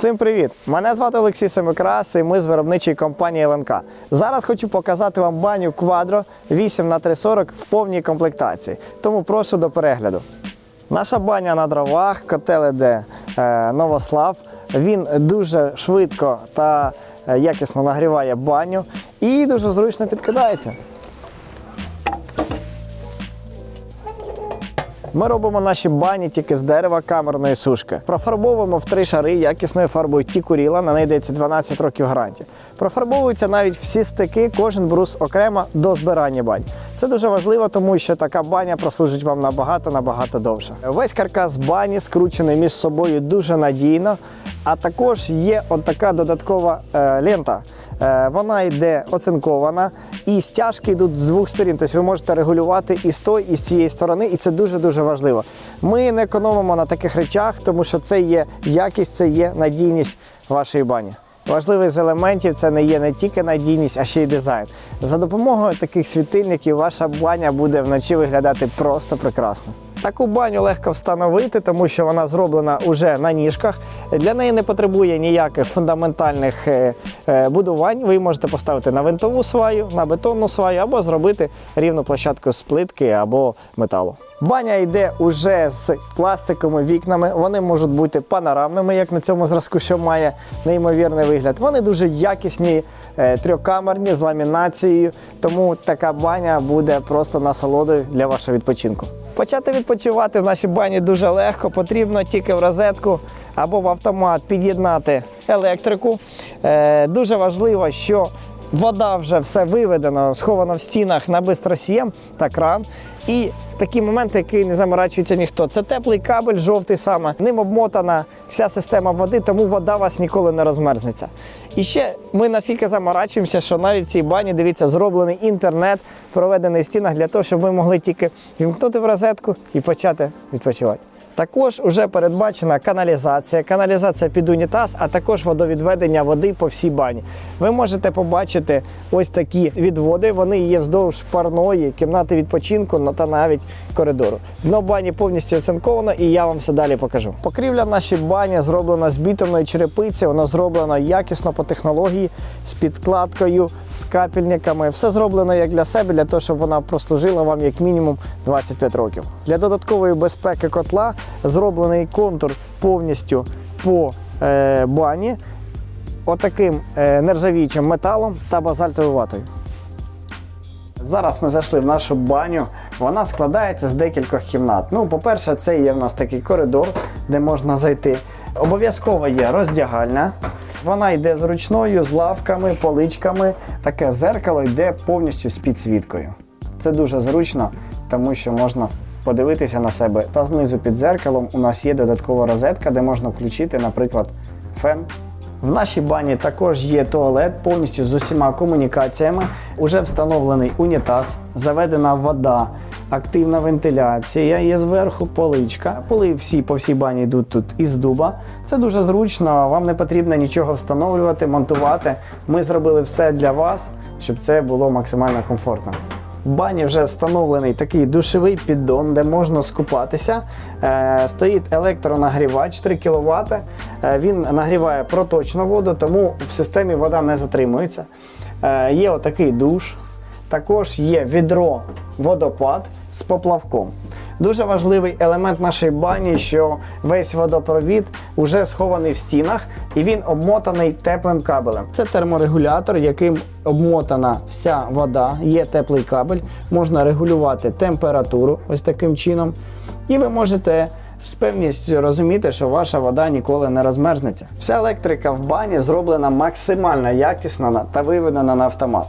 Всім привіт! Мене звати Олексій Семикрас і ми з виробничої компанії ЛНК. Зараз хочу показати вам баню Quadro 8 на 340 в повній комплектації. Тому прошу до перегляду. Наша баня на дровах, котел іде е, Новослав. Він дуже швидко та е, якісно нагріває баню і дуже зручно підкидається. Ми робимо наші бані тільки з дерева камерної сушки. Профарбовуємо в три шари якісною фарбою Тікуріла, на неї йдеться 12 років гарантії. Профарбовуються навіть всі стики, кожен брус окремо до збирання бань. Це дуже важливо, тому що така баня прослужить вам набагато набагато довше. Весь каркас бані скручений між собою дуже надійно, а також є от така додаткова е, лента. Е, Вона йде оцинкована, і стяжки йдуть з двох сторін. Тобто ви можете регулювати і з тої, і з цієї сторони, і це дуже дуже важливо. Ми не економимо на таких речах, тому що це є якість, це є надійність вашої бані. Важливий з елементів це не є не тільки надійність, а ще й дизайн. За допомогою таких світильників ваша баня буде вночі виглядати просто прекрасно. Таку баню легко встановити, тому що вона зроблена уже на ніжках. Для неї не потребує ніяких фундаментальних е, е, будувань. Ви можете поставити на винтову сваю, на бетонну сваю або зробити рівну площадку з плитки або металу. Баня йде уже з пластиковими вікнами. Вони можуть бути панорамними, як на цьому зразку, що має неймовірний вигляд. Вони дуже якісні, е, трьохкамерні з ламінацією, тому така баня буде просто насолодою для вашого відпочинку. Почати відпочивати в нашій бані дуже легко. Потрібно тільки в розетку або в автомат під'єднати електрику. Е, дуже важливо, що вода вже все виведено, сховано в стінах на бистросієм та кран. І такі моменти, які не заморачується ніхто. Це теплий кабель, жовтий саме. Ним обмотана вся система води, тому вода вас ніколи не розмерзнеться. І ще ми наскільки заморачуємося, що навіть в цій бані, дивіться, зроблений інтернет, проведений в стінах для того, щоб ви могли тільки вімкнути в розетку і почати відпочивати. Також вже передбачена каналізація, каналізація під унітаз, а також водовідведення води по всій бані. Ви можете побачити ось такі відводи. Вони є вздовж парної, кімнати відпочинку та навіть коридору. Дно бані повністю оцинковано, і я вам все далі покажу. Покрівля в бані зроблена з бітумної черепиці, воно зроблено якісно по технології, з підкладкою, з капельниками. Все зроблено як для себе, для того, щоб вона прослужила вам як мінімум 25 років. Для додаткової безпеки котла зроблений контур повністю по е, бані, отаким е, нержавіючим металом та базальтовою ватою. Зараз ми зайшли в нашу баню. Вона складається з декількох кімнат. Ну, по-перше, це є в нас такий коридор, де можна зайти. Обов'язково є роздягальня. Вона йде зручною, з лавками, поличками. Таке зеркало йде повністю з підсвіткою. Це дуже зручно, тому що можна подивитися на себе. Та знизу під зеркалом у нас є додаткова розетка, де можна включити, наприклад, фен в нашій бані також є туалет повністю з усіма комунікаціями. Уже встановлений унітаз, заведена вода, активна вентиляція. Є зверху поличка. Поли всі по всій бані йдуть тут із дуба. Це дуже зручно. Вам не потрібно нічого встановлювати, монтувати. Ми зробили все для вас, щоб це було максимально комфортно. В бані вже встановлений такий душовий піддон, де можна скупатися. Е, стоїть електронагрівач 3 кВт. Е, він нагріває проточну воду, тому в системі вода не затримується. Е, є отакий душ. Також є відро водопад з поплавком. Дуже важливий елемент нашої бані, що весь водопровід вже схований в стінах і він обмотаний теплим кабелем. Це терморегулятор, яким обмотана вся вода, є теплий кабель, можна регулювати температуру ось таким чином. І ви можете з певністю розуміти, що ваша вода ніколи не розмерзнеться. Вся електрика в бані зроблена максимально якісно та виведена на автомат.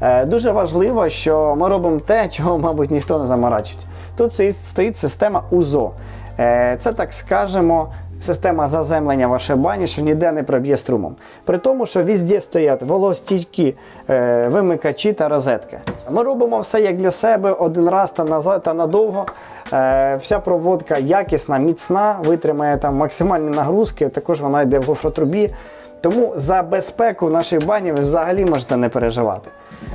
Е, Дуже важливо, що ми робимо те, чого, мабуть, ніхто не заморачується. Тут стоїть- система УЗО. Е, Це, так скажемо, система заземлення вашої бані, що ніде не проб'є струмом. При тому, що везде стоять волостійкі е, вимикачі та розетки. Ми робимо все як для себе один раз та назад та надовго. Е, Вся проводка якісна, міцна, витримає там максимальні нагрузки. Також вона йде в гофротрубі. Тому за безпеку нашої бані ви взагалі можете не переживати.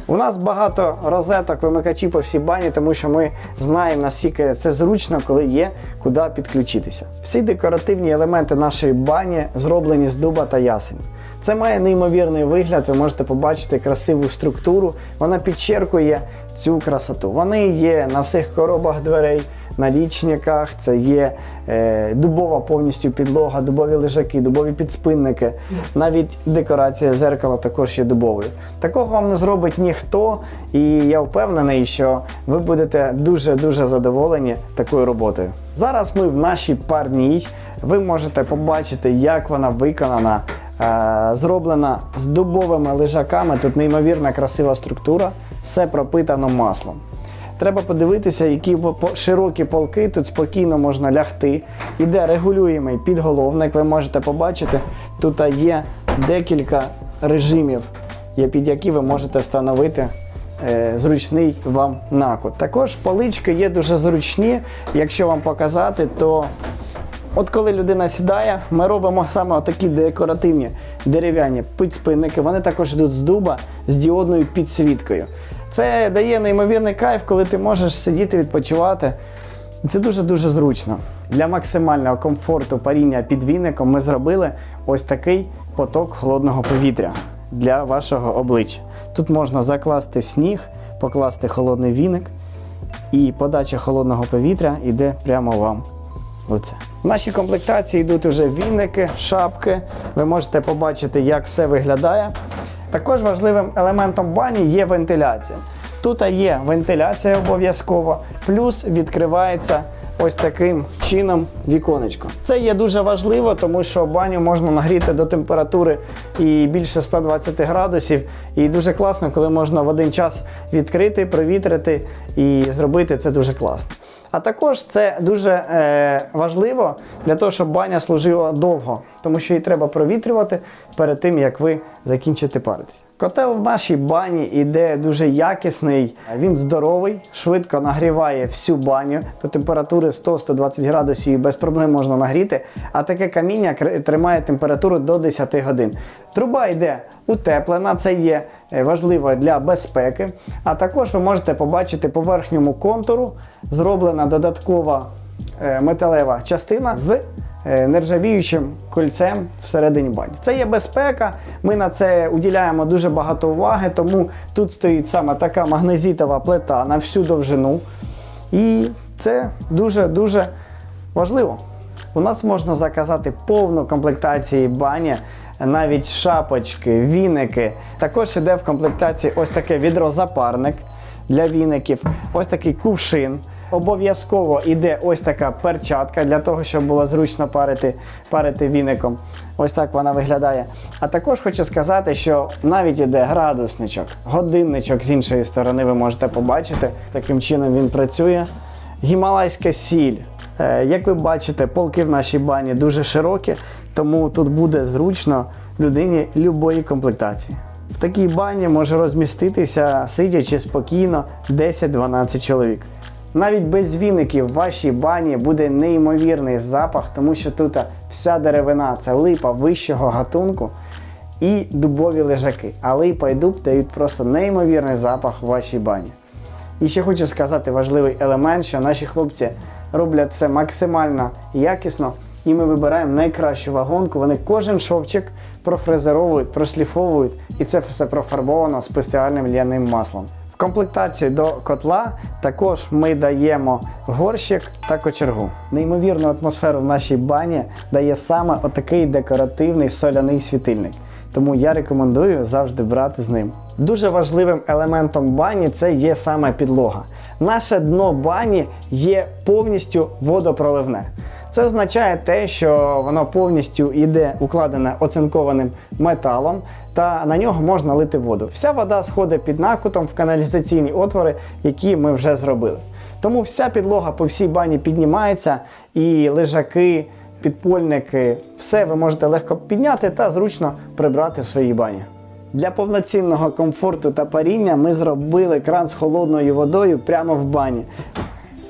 У нас багато розеток, вимикачів по всій бані, тому що ми знаємо, наскільки це зручно, коли є куди підключитися. Всі декоративні елементи нашої бані зроблені з дуба та ясень. Це має неймовірний вигляд, ви можете побачити красиву структуру, вона підчеркує цю красоту. Вони є на всіх коробах дверей, на лічниках, це є е, дубова повністю підлога, дубові лежаки, дубові підспинники. Навіть декорація зеркала також є дубовою. Такого вам не зробить ніхто, і я впевнений, що ви будете дуже-дуже задоволені такою роботою. Зараз ми в нашій парній. Ви можете побачити, як вона виконана. Е, Зроблена з дубовими лежаками, тут неймовірна красива структура, все пропитано маслом. Треба подивитися, які широкі полки, тут спокійно можна лягти. Іде регулюємий підголовник, ви можете побачити, тут є декілька режимів, під які ви можете встановити е, зручний вам накут. Також полички є дуже зручні. Якщо вам показати, то От коли людина сідає, ми робимо саме такі декоративні дерев'яні підспинники. Вони також йдуть з дуба з діодною підсвіткою. Це дає неймовірний кайф, коли ти можеш сидіти, відпочивати. Це дуже-дуже зручно. Для максимального комфорту паріння під віником ми зробили ось такий поток холодного повітря для вашого обличчя. Тут можна закласти сніг, покласти холодний віник, і подача холодного повітря йде прямо вам. Оце. В нашій комплектації йдуть уже вінники, шапки. Ви можете побачити, як все виглядає. Також важливим елементом бані є вентиляція. Тут є вентиляція обов'язково, плюс відкривається ось таким чином віконечко. Це є дуже важливо, тому що баню можна нагріти до температури і більше 120 градусів. І дуже класно, коли можна в один час відкрити, провітрити і зробити це дуже класно. А також це дуже е, важливо для того, щоб баня служила довго, тому що її треба провітрювати перед тим, як ви закінчите паритися. Котел в нашій бані іде дуже якісний, він здоровий, швидко нагріває всю баню до температури 100-120 градусів і без проблем можна нагріти. А таке каміння тримає температуру до 10 годин. Труба йде утеплена, це є е, важливо для безпеки. А також ви можете побачити по верхньому контуру зроблена додаткова е, металева частина з е, нержавіючим кольцем всередині бані. Це є безпека. Ми на це уділяємо дуже багато уваги, тому тут стоїть саме така магнезітова плита на всю довжину. І це дуже-дуже важливо. У нас можна заказати повну комплектацію бані, навіть шапочки, віники. Також іде в комплектації ось таке відро-запарник для віників, ось такий кувшин. Обов'язково йде ось така перчатка для того, щоб було зручно парити, парити віником. Ось так вона виглядає. А також хочу сказати, що навіть іде градусничок, годинничок з іншої сторони ви можете побачити. Таким чином він працює. Гімалайська сіль. Е, Як ви бачите, полки в нашій бані дуже широкі, тому тут буде зручно людині любої комплектації. В такій бані може розміститися, сидячи спокійно, 10-12 чоловік. Навіть без віників в вашій бані буде неймовірний запах, тому що тут вся деревина це липа вищого гатунку і дубові лежаки. А липа і дуб дають просто неймовірний запах в вашій бані. І ще хочу сказати важливий елемент, що наші хлопці роблять це максимально якісно, і ми вибираємо найкращу вагонку. Вони кожен шовчик профрезеровують, прошліфовують, і це все профарбовано спеціальним ляним маслом. В комплектацію до котла також ми даємо горщик та кочергу. Неймовірну атмосферу в нашій бані дає саме отакий декоративний соляний світильник. Тому я рекомендую завжди брати з ним. Дуже важливим елементом бані це є саме підлога. Наше дно бані є повністю водопроливне. Це означає те, що воно повністю йде укладене оцинкованим металом, та на нього можна лити воду. Вся вода сходить під накутом в каналізаційні отвори, які ми вже зробили. Тому вся підлога по всій бані піднімається, і лежаки, підпольники, все ви можете легко підняти та зручно прибрати в своїй бані. Для повноцінного комфорту та паріння ми зробили кран з холодною водою прямо в бані.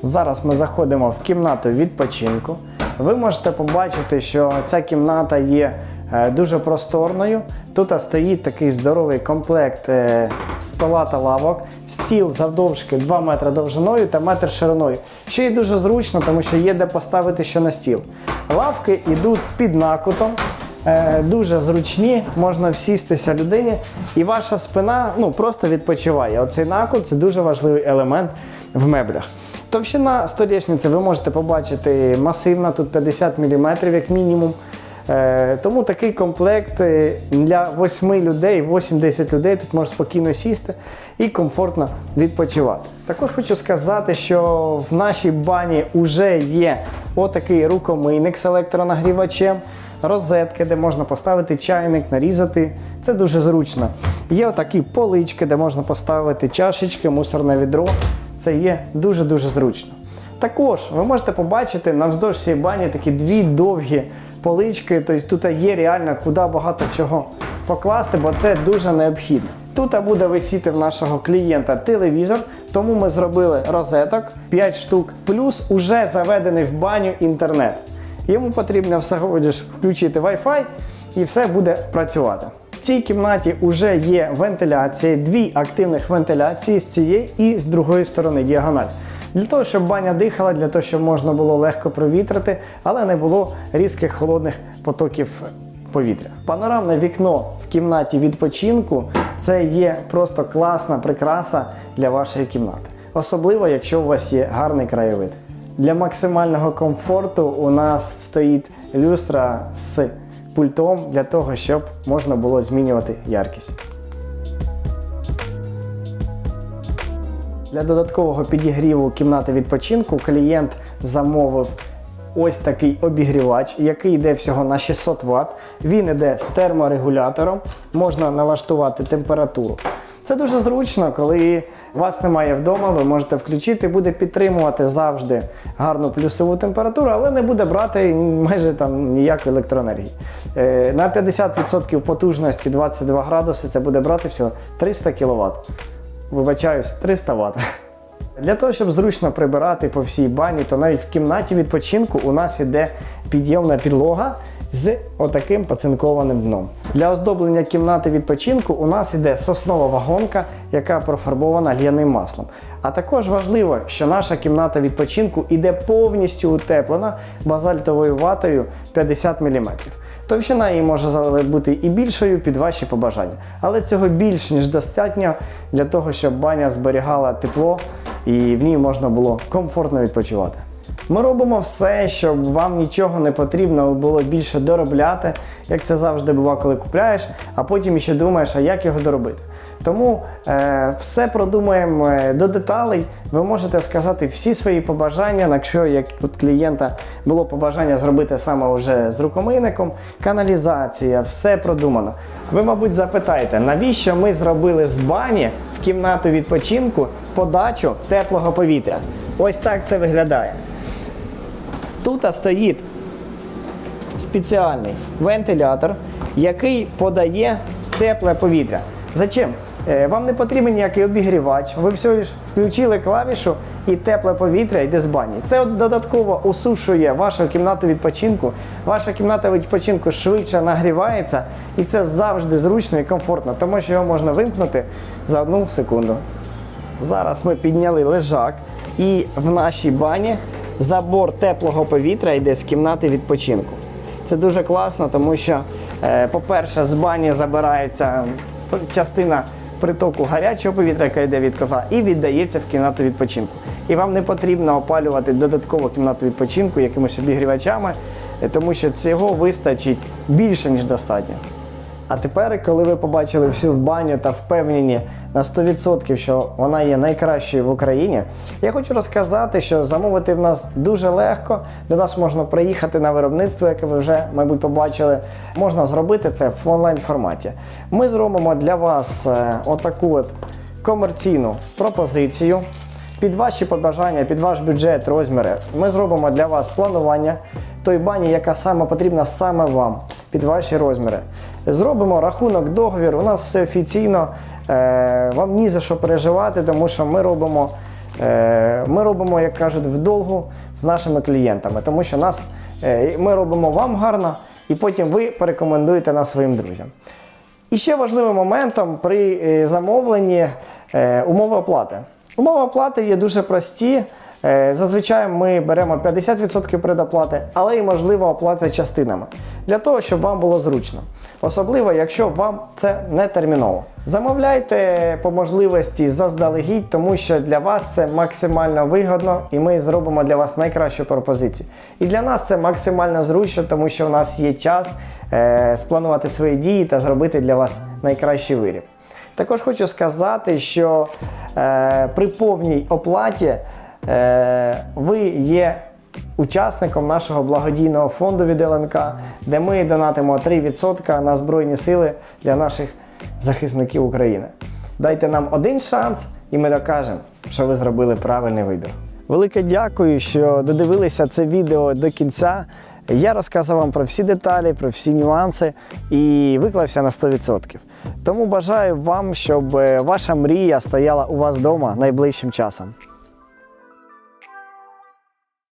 Зараз ми заходимо в кімнату відпочинку. Ви можете побачити, що ця кімната є е, дуже просторною. Тут стоїть такий здоровий комплект е, стола та лавок, стіл завдовжки 2 метри довжиною та метр шириною. Ще й дуже зручно, тому що є де поставити що на стіл. Лавки йдуть під накутом. Е, дуже зручні, можна всістися людині, і ваша спина ну, просто відпочиває. Оцей накут це дуже важливий елемент в меблях. Товщина столішниці ви можете побачити масивна, тут 50 мм як мінімум. Е, тому такий комплект е, для 8 людей, 8-10 людей тут можна спокійно сісти і комфортно відпочивати. Також хочу сказати, що в нашій бані вже є отакий рукомийник з електронагрівачем, розетки, де можна поставити чайник, нарізати. Це дуже зручно. Є отакі полички, де можна поставити чашечки, мусорне відро. Це є дуже-дуже зручно. Також ви можете побачити навздовж цієї бані такі дві довгі полички. Тобто тут є реально куди багато чого покласти, бо це дуже необхідно. Тут буде висіти в нашого клієнта телевізор, тому ми зробили розеток 5 штук, плюс уже заведений в баню інтернет. Йому потрібно всього лиш включити Wi-Fi і все буде працювати. Цій кімнаті вже є вентиляція, дві активних вентиляції з цієї і з другої сторони діагональ. Для того, щоб баня дихала, для того, щоб можна було легко провітрити, але не було різких холодних потоків повітря. Панорамне вікно в кімнаті відпочинку це є просто класна прикраса для вашої кімнати. Особливо, якщо у вас є гарний краєвид. Для максимального комфорту у нас стоїть люстра з пультом для того, щоб можна було змінювати яркість. Для додаткового підігріву кімнати відпочинку клієнт замовив ось такий обігрівач, який йде всього на 600 Вт. Він йде з терморегулятором, можна налаштувати температуру. Це дуже зручно, коли вас немає вдома, ви можете включити, буде підтримувати завжди гарну плюсову температуру, але не буде брати майже там ніякої електроенергії. Е, На 50% потужності 22 градуси це буде брати всього 300 кВт. Вибачаюсь, 300 Вт. Для того, щоб зручно прибирати по всій бані, то навіть в кімнаті відпочинку у нас іде підйомна підлога з отаким поцинкованим дном. Для оздоблення кімнати відпочинку у нас іде соснова вагонка, яка профарбована л'яним маслом. А також важливо, що наша кімната відпочинку іде повністю утеплена базальтовою ватою 50 мм. Товщина її може бути і більшою під ваші побажання. Але цього більш ніж достатньо для того, щоб баня зберігала тепло і в ній можна було комфортно відпочивати. Ми робимо все, щоб вам нічого не потрібно було більше доробляти, як це завжди буває, коли купляєш, а потім ще думаєш, а як його доробити. Тому е, все продумуємо е, до деталей. Ви можете сказати всі свої побажання, якщо як от клієнта було побажання зробити саме вже з рукомийником, каналізація, все продумано. Ви, мабуть, запитаєте, навіщо ми зробили з бані в кімнату відпочинку подачу теплого повітря? Ось так це виглядає. Тут стоїть спеціальний вентилятор, який подає тепле повітря. Зачем? Е, Вам не потрібен ніякий обігрівач, ви всього лиш включили клавішу і тепле повітря йде з бані. Це додатково осушує вашу кімнату відпочинку. Ваша кімната відпочинку швидше нагрівається, і це завжди зручно і комфортно, тому що його можна вимкнути за одну секунду. Зараз ми підняли лежак, і в нашій бані забор теплого повітря йде з кімнати відпочинку. Це дуже класно, тому що, е, по-перше, з бані забирається частина притоку гарячого повітря, яка йде від коза, і віддається в кімнату відпочинку. І вам не потрібно опалювати додатково кімнату відпочинку якимись обігрівачами, е, тому що цього вистачить більше, ніж достатньо. А тепер, коли ви побачили всю баню та впевнені на 100%, що вона є найкращою в Україні, я хочу розказати, що замовити в нас дуже легко. До нас можна приїхати на виробництво, яке ви вже, мабуть, побачили. Можна зробити це в онлайн форматі. Ми зробимо для вас е, отаку от комерційну пропозицію. Під ваші побажання, під ваш бюджет, розміри, ми зробимо для вас планування той бані, яка саме потрібна саме вам, під ваші розміри. Зробимо рахунок, договір. У нас все офіційно. Е, вам ні за що переживати, тому що ми робимо, е, ми робимо, як кажуть, вдовгу з нашими клієнтами, тому що нас, е, ми робимо вам гарно. і потім ви порекомендуєте нас своїм друзям. І ще важливим моментом при замовленні умови оплати. Умови оплати є дуже прості. Е, Зазвичай ми беремо 50% предоплати, але і можливо оплата частинами для того, щоб вам було зручно. Особливо, якщо вам це не терміново. Замовляйте по можливості заздалегідь, тому що для вас це максимально вигодно, і ми зробимо для вас найкращу пропозицію. І для нас це максимально зручно, тому що у нас є час е, спланувати свої дії та зробити для вас найкращий виріб. Також хочу сказати, що е, при повній оплаті ви є учасником нашого благодійного фонду від ЛНК, де ми донатимо 3% на Збройні сили для наших захисників України. Дайте нам один шанс, і ми докажемо, що ви зробили правильний вибір. Велике дякую, що додивилися це відео до кінця. Я розказав вам про всі деталі, про всі нюанси і виклався на 100%. Тому бажаю вам, щоб е, ваша мрія стояла у вас вдома найближчим часом.